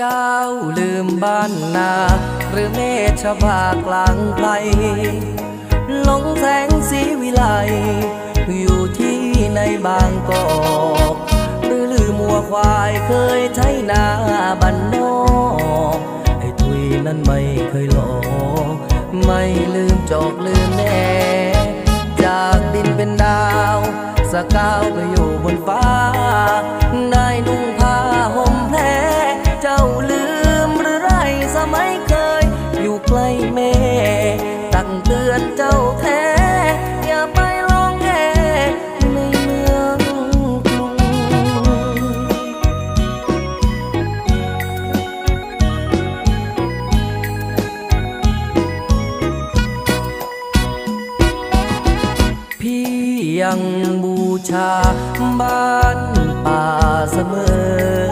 เจ้าลืมบ้านนา หรือเมชบากลางไพรหลงแสงสีวิไล อยู่ที่ในบางกอกหรือลืมมัวควายเคยใช้นาบันนอกไอ้ทุยนั้นไม่เคยหลอกไม่ลืมจอกลืมแน่ จากดินเป็นดาว สกาวไปอยู่บนฟ้า ไม่เคย อยู่ใกล้แม่ ตั้งเตือนเจ้าแท้ อย่าไปลองแอในเมืองกรุงพี่ยังบูชาบ้านป่าเสมอ